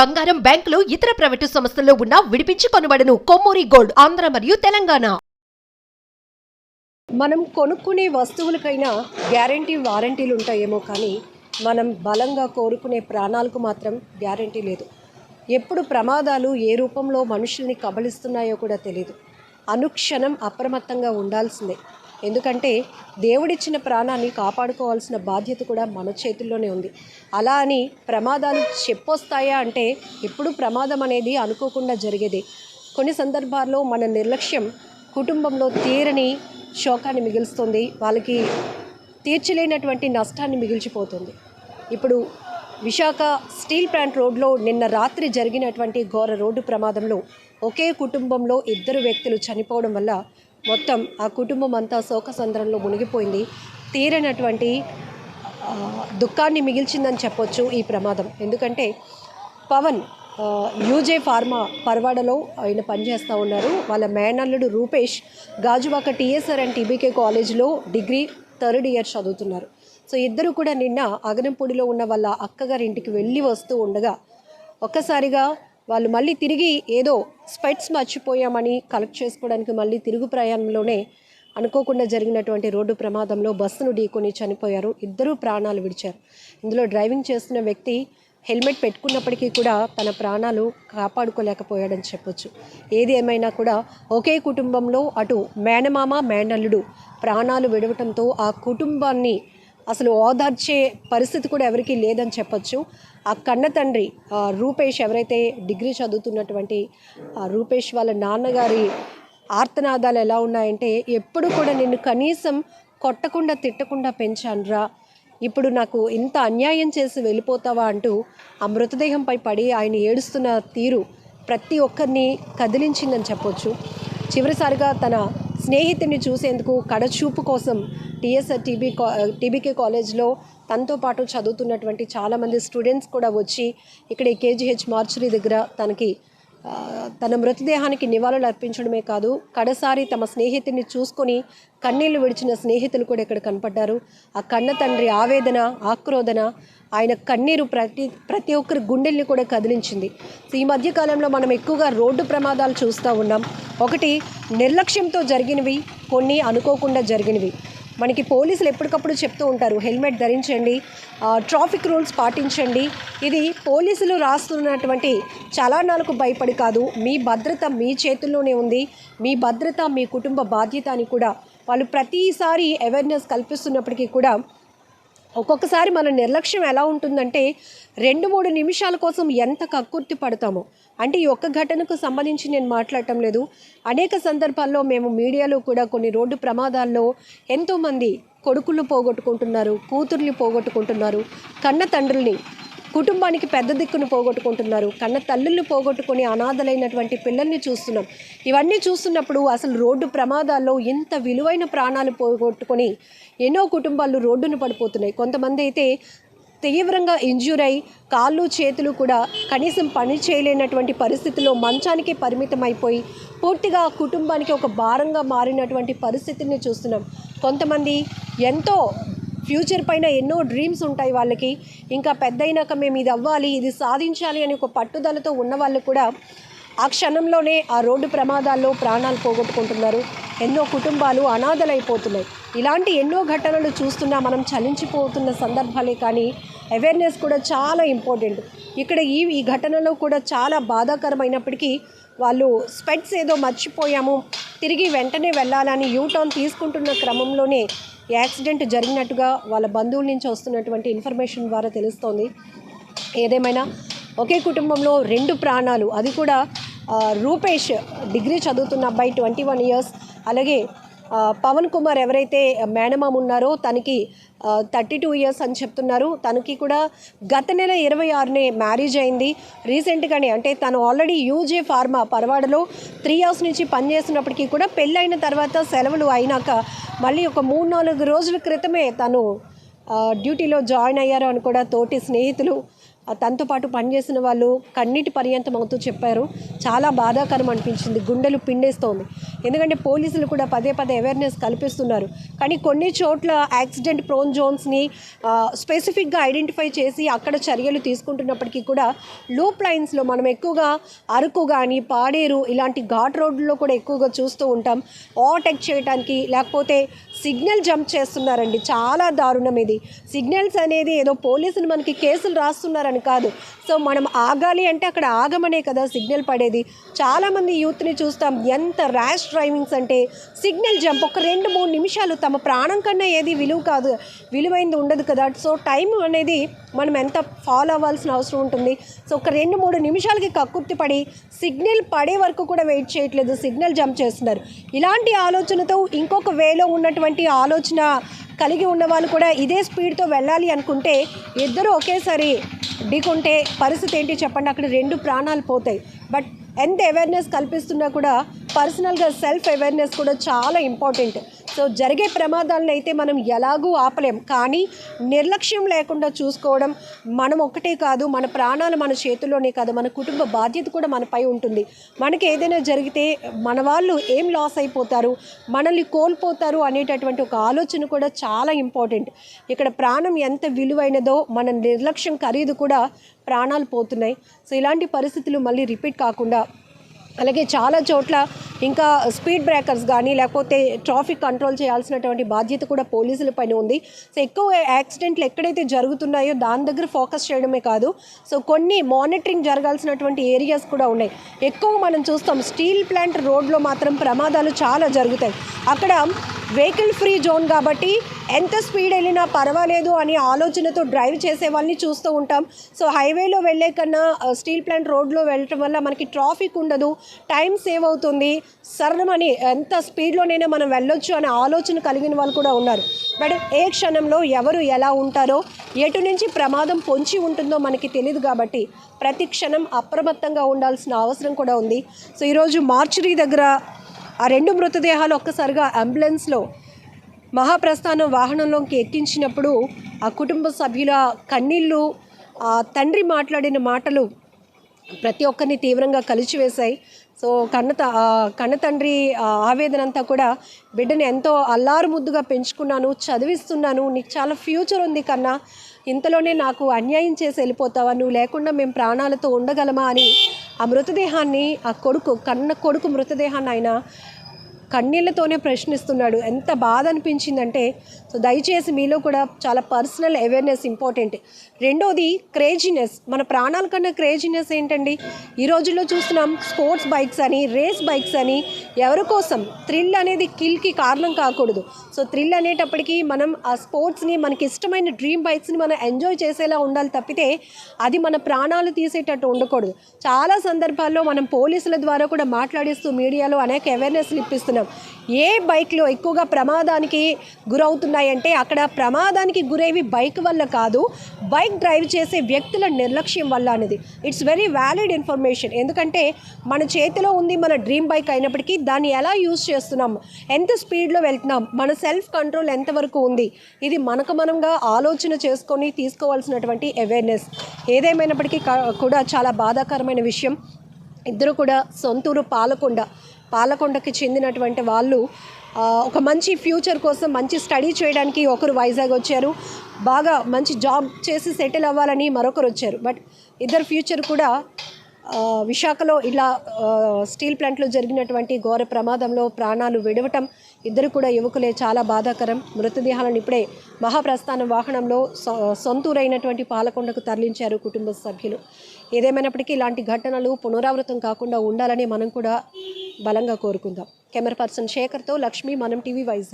బంగారం బ్యాంకులు ఇతర ప్రైవేటు సంస్థల్లో ఉన్న విడిపించి కొనబడను. కొమ్మూరి గోల్డ్ ఆంధ్ర మరియు తెలంగాణ. మనం కొనుక్కునే వస్తువులకైనా గ్యారంటీ వారంటీలు ఉంటాయేమో కానీ మనం బలంగా కోరుకునే ప్రాణాలకు మాత్రం గ్యారంటీ లేదు. ఎప్పుడు ప్రమాదాలు ఏ రూపంలో మనుషుల్ని కబలిస్తున్నాయో కూడా తెలియదు అనుక్షణం అప్రమత్తంగా ఉండాల్సిందే. ఎందుకంటే దేవుడిచ్చిన ప్రాణాన్ని కాపాడుకోవాల్సిన బాధ్యత కూడా మన చేతుల్లోనే ఉంది. అలా అని ప్రమాదాలు చెప్పొస్తాయా అంటే ఎప్పుడు ప్రమాదం అనేది అనుకోకుండా జరిగేదే. కొన్ని సందర్భాల్లో మన నిర్లక్ష్యం కుటుంబంలో తీరని శోకాన్ని మిగులుస్తుంది. వాళ్ళకి తీర్చలేనటువంటి నష్టాన్ని మిగిల్చిపోతుంది. ఇప్పుడు విశాఖ స్టీల్ ప్లాంట్ రోడ్లో నిన్న రాత్రి జరిగినటువంటి ఘోర రోడ్డు ప్రమాదంలో ఒకే కుటుంబంలో ఇద్దరు వ్యక్తులు చనిపోవడం వల్ల మొత్తం ఆ కుటుంబం అంతా శోకసంద్రంలో మునిగిపోయింది. తీరనటువంటి దుఃఖాన్ని మిగిల్చిందని చెప్పొచ్చు ఈ ప్రమాదం. ఎందుకంటే పవన్ యూజే ఫార్మా పర్వాడలో ఆయన పనిచేస్తూ ఉన్నారు. వాళ్ళ మేనల్లుడు Rupesh Gajuwaka TSR and TBK కాలేజ్లో డిగ్రీ థర్డ్ ఇయర్ చదువుతున్నారు. సో ఇద్దరు కూడా నిన్న అగనంపూడిలో ఉన్న వాళ్ళ అక్కగారింటికి వెళ్ళి వస్తూ ఉండగా ఒక్కసారిగా వాళ్ళు మళ్ళీ తిరిగి ఏదో స్పెట్స్ మర్చిపోయామని కలెక్ట్ చేసుకోవడానికి మళ్ళీ తిరుగు ప్రయాణంలోనే అనుకోకుండా జరిగినటువంటి రోడ్డు ప్రమాదంలో బస్సును ఢీకొని చనిపోయారు. ఇద్దరూ ప్రాణాలు విడిచారు. ఇందులో డ్రైవింగ్ చేస్తున్న వ్యక్తి హెల్మెట్ పెట్టుకున్నప్పటికీ కూడా తన ప్రాణాలు కాపాడుకోలేకపోయాడని చెప్పొచ్చు. ఏది ఏమైనా కూడా ఒకే కుటుంబంలో అటు మేనమామ మేనల్లుడు ప్రాణాలు విడవటంతో ఆ కుటుంబాన్ని అసలు ఓదార్చే పరిస్థితి కూడా ఎవరికీ లేదని చెప్పొచ్చు. ఆ కన్న తండ్రి రూపేష్ ఎవరైతే డిగ్రీ చదువుతున్నటువంటి రూపేష్ వాళ్ళ నాన్నగారి ఆర్తనాదాలు ఎలా ఉన్నాయంటే ఎప్పుడు కూడా నిన్ను కనీసం కొట్టకుండా తిట్టకుండా పెంచానురా. ఇప్పుడు నాకు ఇంత అన్యాయం చేసి వెళ్ళిపోతావా అంటూ ఆ మృతదేహంపై పడి ఆయన ఏడుస్తున్న తీరు ప్రతి ఒక్కరిని కదిలించిందని చెప్పొచ్చు. చివరిసారిగా తన స్నేహితుడిని చూసేందుకు కడచూపు కోసం టీఎస్ఆర్ టీబీ టీబీకే కాలేజ్లో తనతో పాటు చదువుతున్నటువంటి చాలామంది స్టూడెంట్స్ కూడా వచ్చి ఇక్కడ ఈ కేజీహెచ్ మార్చురీ దగ్గర తనకి తన మృతదేహానికి నివాళులు అర్పించడమే కాదు కడసారి తమ స్నేహితుడిని చూసుకొని కన్నీళ్ళు విడిచిన స్నేహితులు కూడా ఇక్కడ కనపడ్డారు. ఆ కన్న తండ్రి ఆవేదన ఆక్రోదన ఆయన కన్నీరు ప్రతి ప్రతి ఒక్కరి గుండెల్ని కూడా కదిలించింది. సో ఈ మధ్య కాలంలో మనం ఎక్కువగా రోడ్డు ప్రమాదాలు చూస్తూ ఉన్నాం. ఒకటి నిర్లక్ష్యంతో జరిగినవి కొన్ని అనుకోకుండా జరిగినవి. మనకి పోలీసులు ఎప్పటికప్పుడు చెప్తూ ఉంటారు హెల్మెట్ ధరించండి ట్రాఫిక్ రూల్స్ పాటించండి. ఇది పోలీసులు రాస్తున్నటువంటి చలానాలకు భయపడి కాదు మీ భద్రత మీ చేతుల్లోనే ఉంది మీ భద్రత మీ కుటుంబ బాధ్యత అని కూడా వాళ్ళు ప్రతిసారి అవేర్నెస్ కల్పిస్తున్నప్పటికీ కూడా ఒక్కొక్కసారి మన నిర్లక్ష్యం ఎలా ఉంటుందంటే రెండు మూడు నిమిషాల కోసం ఎంత కక్కుర్తి పడతామో. అంటే ఈ ఒక్క ఘటనకు సంబంధించి నేను మాట్లాడటం లేదు. అనేక సందర్భాల్లో మేము మీడియాలో కూడా కొన్ని రోడ్డు ప్రమాదాల్లో ఎంతోమంది కొడుకులు పోగొట్టుకుంటున్నారు కూతుర్ని పోగొట్టుకుంటున్నారు కన్న తండ్రుల్ని కుటుంబానికి పెద్ద దిక్కును పోగొట్టుకుంటున్నారు. కన్న తల్లుల్ని పోగొట్టుకుని అనాథలైనటువంటి పిల్లల్ని చూస్తున్నాం. ఇవన్నీ చూస్తున్నప్పుడు అసలు రోడ్డు ప్రమాదాల్లో ఇంత విలువైన ప్రాణాలు పోగొట్టుకొని ఎన్నో కుటుంబాలు రోడ్డును పడిపోతున్నాయి. కొంతమంది అయితే తీవ్రంగా ఇంజ్యూర్ అయి కాళ్ళు చేతులు కూడా కనీసం పని చేయలేనటువంటి పరిస్థితిలో మంచానికి పరిమితం అయిపోయి పూర్తిగా కుటుంబానికి ఒక భారంగా మారినటువంటి పరిస్థితిని చూస్తున్నాం. కొంతమంది ఎంతో ఫ్యూచర్ పైన ఎన్నో డ్రీమ్స్ ఉంటాయి వాళ్ళకి. ఇంకా పెద్ద అయినాక మేము ఇది అవ్వాలి ఇది సాధించాలి అని ఒక పట్టుదలతో ఉన్న వాళ్ళు కూడా ఆ క్షణంలోనే ఆ రోడ్డు ప్రమాదాల్లో ప్రాణాలు పోగొట్టుకుంటున్నారు. ఎన్నో కుటుంబాలు అనాథలైపోతున్నాయి. ఇలాంటి ఎన్నో ఘటనలు చూస్తున్నా మనం చలించిపోతున్న సందర్భాలే కానీ అవేర్నెస్ కూడా చాలా ఇంపార్టెంట్ ఇక్కడ ఈ ఈ ఘటనలో కూడా చాలా బాధాకరమైనప్పటికీ వాళ్ళు స్పెట్స్ ఏదో మర్చిపోయాము తిరిగి వెంటనే వెళ్ళాలని యూ టర్న్ తీసుకుంటున్న క్రమంలోనే యాక్సిడెంట్ జరిగినట్టుగా వాళ్ళ బంధువుల నుంచి వస్తున్నటువంటి ఇన్ఫర్మేషన్ ద్వారా తెలుస్తోంది. ఏదేమైనా ఒకే కుటుంబంలో రెండు ప్రాణాలు అది కూడా రూపేష్ డిగ్రీ చదువుతున్న అబ్బాయి ట్వంటీ వన్ ఇయర్స్ అలాగే పవన్ కుమార్ ఎవరైతే మేనమామ ఉన్నారో తనకి థర్టీ టూ ఇయర్స్ అని చెప్తున్నారు. తనకి కూడా గత నెల ఇరవై ఆరునే మ్యారేజ్ అయింది. రీసెంట్గానే అంటే తను ఆల్రెడీ యూజే ఫార్మా పరవాడలో త్రీ ఇయర్స్ నుంచి పనిచేస్తున్నప్పటికీ కూడా పెళ్ళైన తర్వాత సెలవులు అయినాక మళ్ళీ ఒక మూడు నాలుగు రోజుల క్రితమే తను డ్యూటీలో జాయిన్ అయ్యారు అని కూడా తోటి స్నేహితులు తనతో పాటు పనిచేసిన వాళ్ళు కన్నీటి పర్యంతం అవుతూ చెప్పారు. చాలా బాధాకరం అనిపించింది. గుండెలు పిండేస్తోంది. ఎందుకంటే పోలీసులు కూడా పదే పదే అవేర్నెస్ కల్పిస్తున్నారు. కానీ కొన్ని చోట్ల యాక్సిడెంట్ ప్రోన్ జోన్స్ని స్పెసిఫిక్గా ఐడెంటిఫై చేసి అక్కడ చర్యలు తీసుకుంటున్నప్పటికీ కూడా లూప్ లైన్స్లో మనం ఎక్కువగా అరకు కానీ పాడేరు ఇలాంటి ఘాట్ రోడ్లలో కూడా ఎక్కువగా చూస్తూ ఉంటాం. ఓవర్టేక్ చేయడానికి లేకపోతే సిగ్నల్ జంప్ చేస్తున్నారండి. చాలా దారుణం ఇది. సిగ్నల్స్ అనేది ఏదో పోలీసులు మనకి కేసులు రాస్తున్నారని కాదు. సో మనం ఆగాలి అంటే అక్కడ ఆగమనే కదా సిగ్నల్ పడేది. చాలామంది యూత్ని చూస్తాం. ఎంత ర్యాష్ డ్రైవింగ్స్ అంటే సిగ్నల్ జంప్ ఒక రెండు మూడు నిమిషాలు తమ ప్రాణం కన్నా ఏది విలువ కాదు. విలువైంది ఉండదు కదా. సో టైం అనేది మనం ఎంత ఫాలో అవ్వాల్సిన అవసరం ఉంటుంది. సో ఒక రెండు మూడు నిమిషాలకి కక్కుర్తి పడి సిగ్నల్ పడే వరకు కూడా వెయిట్ చేయట్లేదు. సిగ్నల్ జంప్ చేస్తున్నారు. ఇలాంటి ఆలోచనతో ఇంకొక వేలో ఉన్నటువంటి ఆలోచన కలిగి ఉన్న వాళ్ళు కూడా ఇదే స్పీడ్తో వెళ్ళాలి అనుకుంటే ఇద్దరు ఒకేసారి ఢీకుంటే పరిస్థితి ఏంటి చెప్పండి. అక్కడ రెండు ప్రాణాలు పోతాయి. బట్ ఎంత అవేర్నెస్ కల్పిస్తున్నా కూడా పర్సనల్గా సెల్ఫ్ అవేర్నెస్ కూడా చాలా ఇంపార్టెంట్ సో జరిగే ప్రమాదాలను అయితే మనం ఎలాగూ ఆపలేం. కానీ నిర్లక్ష్యం లేకుండా చూసుకోవడం మనం ఒక్కటే కాదు మన ప్రాణాలు మన చేతుల్లోనే కాదు మన కుటుంబ బాధ్యత కూడా మనపై ఉంటుంది. మనకి ఏదైనా జరిగితే మన వాళ్ళు ఏం లాస్ అయిపోతారు మనల్ని కోల్పోతారు అనేటటువంటి ఒక ఆలోచన కూడా చాలా ఇంపార్టెంట్. ఇక్కడ ప్రాణం ఎంత విలువైనదో మన నిర్లక్ష్యం ఖరీదు కూడా ప్రాణాలు పోతున్నాయి. సో ఇలాంటి పరిస్థితులు మళ్ళీ రిపీట్ కాకుండా అలాగే చాలా చోట్ల ఇంకా స్పీడ్ బ్రేకర్స్ కానీ లేకపోతే ట్రాఫిక్ కంట్రోల్ చేయాల్సినటువంటి బాధ్యత కూడా పోలీసుల పైన ఉంది. సో ఎక్కువ యాక్సిడెంట్లు ఎక్కడైతే జరుగుతున్నాయో దాని దగ్గర ఫోకస్ చేయడమే కాదు. సో కొన్ని మానిటరింగ్ జరగాల్సినటువంటి ఏరియాస్ కూడా ఉన్నాయి. ఎక్కువ మనం చూస్తాం స్టీల్ ప్లాంట్ రోడ్లో మాత్రం ప్రమాదాలు చాలా జరుగుతాయి. అక్కడ వెహికల్ ఫ్రీ జోన్ కాబట్టి ఎంత స్పీడ్ వెళ్ళినా పర్వాలేదు అనే ఆలోచనతో డ్రైవ్ చేసే వాళ్ళని చూస్తూ ఉంటాం. సో హైవేలో వెళ్ళే కన్నా స్టీల్ ప్లాంట్ రోడ్లో వెళ్ళటం వల్ల మనకి ట్రాఫిక్ ఉండదు టైం సేవ్ అవుతుంది. సరళమని ఎంత స్పీడ్లోనైనా మనం వెళ్ళొచ్చు అనే ఆలోచన కలిగిన వాళ్ళు కూడా ఉన్నారు. బట్ ఏ క్షణంలో ఎవరు ఎలా ఉంటారో ఎటు నుంచి ప్రమాదం పొంచి ఉంటుందో మనకి తెలియదు కాబట్టి ప్రతి క్షణం అప్రమత్తంగా ఉండాల్సిన అవసరం కూడా ఉంది. సో ఈరోజు మార్చురీ దగ్గర ఆ రెండు మృతదేహాలు ఒక్కసారిగా అంబులెన్స్లో మహాప్రస్థానం వాహనంలోకి ఎక్కించినప్పుడు ఆ కుటుంబ సభ్యుల కన్నీళ్ళు ఆ తండ్రి మాట్లాడిన మాటలు ప్రతి ఒక్కరిని తీవ్రంగా కలిచివేశాయి. సో కన్న కన్న తండ్రి ఆవేదన అంతా కూడా బిడ్డని ఎంతో అల్లారు ముద్దుగా పెంచుకున్నాను చదివిస్తున్నాను. నీకు చాలా ఫ్యూచర్ ఉంది కన్నా. ఇంతలోనే నాకు అన్యాయం చేసి వెళ్ళిపోతావా? నువ్వు లేకుండా మేము ప్రాణాలతో ఉండగలమా అని ఆ మృతదేహాన్ని ఆ కొడుకు కన్న కొడుకు మృతదేహాన్ని ఆయన కన్నీళ్ళతోనే ప్రశ్నిస్తున్నాడు. ఎంత బాధ అనిపించిందంటే సో దయచేసి మీలో కూడా చాలా పర్సనల్ అవేర్నెస్ ఇంపార్టెంట్. రెండోది క్రేజీనెస్. మన ప్రాణాల కన్నా క్రేజీనెస్ ఏంటండి? ఈ రోజుల్లో చూస్తున్నాం స్పోర్ట్స్ బైక్స్ అని రేస్ బైక్స్ అని ఎవరి కోసం? థ్రిల్ అనేది కిల్కి కారణం కాకూడదు. సో థ్రిల్ అనేటప్పటికీ మనం ఆ స్పోర్ట్స్ని మనకి ఇష్టమైన డ్రీమ్ బైక్స్ని మనం ఎంజాయ్ చేసేలా ఉండాలి తప్పితే అది మన ప్రాణాలు తీసేటట్టు ఉండకూడదు. చాలా సందర్భాల్లో మనం పోలీసుల ద్వారా కూడా మాట్లాడిస్తూ మీడియాలో అనేక అవేర్నెస్లు ఇప్పిస్తున్నాం. ఏ బైక్లో ఎక్కువగా ప్రమాదానికి గురవుతున్నాయంటే అక్కడ ప్రమాదానికి గురేవి బైక్ వల్ల కాదు బైక్ డ్రైవ్ చేసే వ్యక్తుల నిర్లక్ష్యం వల్ల అనేది. ఇట్స్ వెరీ వ్యాలిడ్ ఇన్ఫర్మేషన్ ఎందుకంటే మన చేతిలో ఉంది మన డ్రీమ్ బైక్ అయినప్పటికీ దాన్ని ఎలా యూజ్ చేస్తున్నాం ఎంత స్పీడ్లో వెళ్తున్నాం మన సెల్ఫ్ కంట్రోల్ ఎంతవరకు ఉంది ఇది మనకు మనంగా ఆలోచన చేసుకొని తీసుకోవాల్సినటువంటి అవేర్నెస్ ఏదేమైనప్పటికీ కూడా చాలా బాధాకరమైన విషయం. ఇద్దరు కూడా సొంతూరు పాలకొండ. పాలకొండకి చెందినటువంటి వాళ్ళు ఒక మంచి ఫ్యూచర్ కోసం మంచి స్టడీ చేయడానికి ఒకరు వైజాగ్ వచ్చారు. బాగా మంచి జాబ్ చేసి సెటిల్ అవ్వాలని మరొకరు వచ్చారు. బట్ ఇద్దరు ఫ్యూచర్ కూడా విశాఖలో ఇలా స్టీల్ ప్లాంట్లో జరిగినటువంటి ఘోర ప్రమాదంలో ప్రాణాలు విడవటం ఇద్దరు కూడా యువకులే చాలా బాధాకరం. మృతదేహాలను ఇప్పుడే మహాప్రస్థానం వాహనంలో సొ- సొంతూరైనటువంటి పాలకొండకు తరలించారు కుటుంబ సభ్యులు. ఏదేమైనప్పటికీ ఇలాంటి ఘటనలు పునరావృతం కాకుండా ఉండాలని మనం కూడా బలంగా కోరుకుందాం. కెమెరా పర్సన్ శేఖర్తో లక్ష్మి మనం టీవీ వైజాగ్.